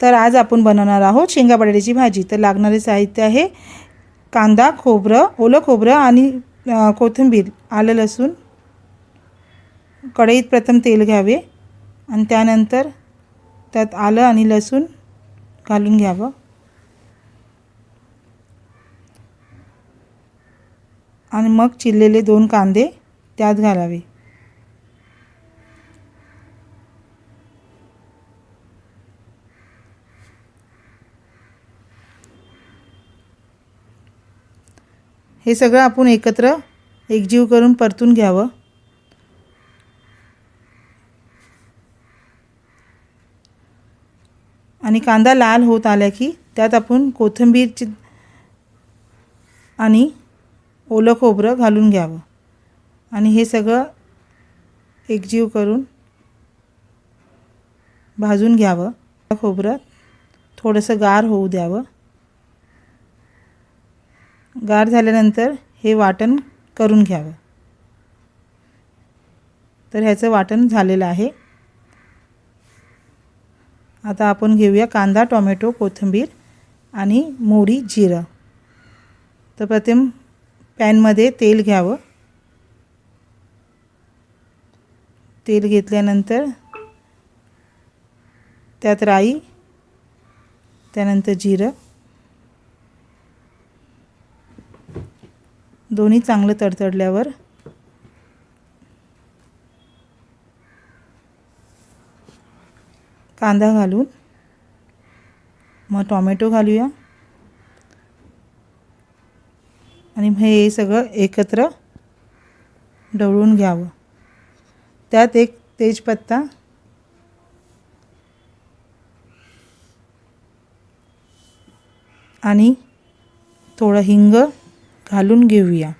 तर आज आपण बनवणार आहोत शेंगा बटाट्याची भाजी. तर लागणारे साहित्य आहे कांदा खोबरं ओलं खोबरं आणि कोथिंबीर आलं लसूण. कढईत प्रथम तेल घ्यावे आणि त्यानंतर त्यात आलं आणि लसूण घालून घ्यावं. आणि मग चिरलेले दोन कांदे त्यात घालावे. हे सगळं आपण एकत्र एकजीव करून परतून घ्यावं. आणि कांदा लाल होत आला की त्यात आपण कोथिंबीरची आणि ओलं खोबरं घालून घ्यावं. आणि हे सगळं एकजीव करून भाजून घ्यावं. खोबरं थोडंसं गार होऊ द्यावं. गार झाल्यानंतर हे वाटण करून घ्यावं. तर ह्याचं वाटण झालेलं आहे. आता आपण घेऊया कांदा टोमॅटो कोथिंबीर आणि मोहरी जिरं. तर प्रथम पॅनमध्ये तेल घ्यावं. तेल घेतल्यानंतर त्यात राई त्यानंतर जिरं दोन्ही चांगलं तडतडल्यावर. कांदा घालून. मग टॉमॅटो घालूया. आणि हे सगळं एकत्र ढवळून घ्यावं. त्यात एक तेजपत्ता. आणि थोडं हिंग. घालून घेऊया.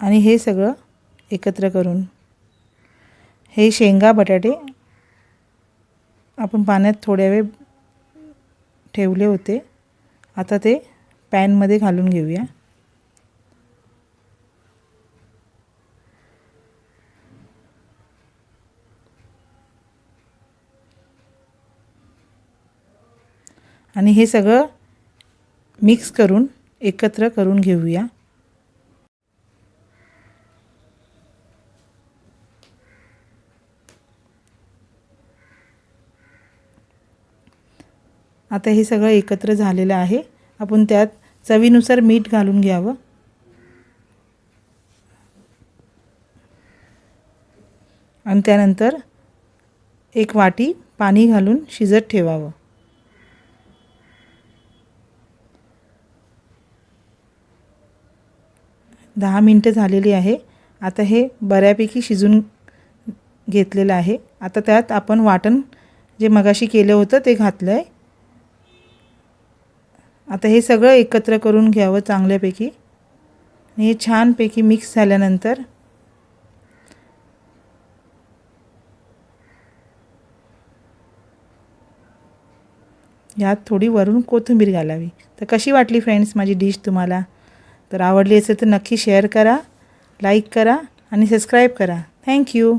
आणि हे सगळं एकत्र करून. हे शेंगा बटाटे आपण पाण्यात थोड्या वेळ ठेवले होते. आता ते पॅनमध्ये घालून घेऊया. आणि हे सगळं मिक्स करून एकत्र करून घेऊया. आता हे सगळं एकत्र झालेलं आहे. आपण त्यात चवीनुसार मीठ घालून घ्यावं. आणि त्यानंतर एक वाटी पाणी घालून शिजत ठेवावं. दहा मिनटं झालेली आहे. आता हे बऱ्यापैकी शिजून घेतलेलं आहे. आता त्यात आपण वाटण जे मगाशी केलं होतं ते घातलं आहे आता हे सगळं एकत्र करून घ्यावं चांगल्यापैकी. आणि हे छानपैकी मिक्स झाल्यानंतर यात थोडी वरून कोथिंबीर घालावी. तर कशी वाटली फ्रेंड्स माझी डिश तुम्हाला? तर आवडली असेल तर नक्की शेअर करा लाईक करा आणि सबस्क्राईब करा. थँक्यू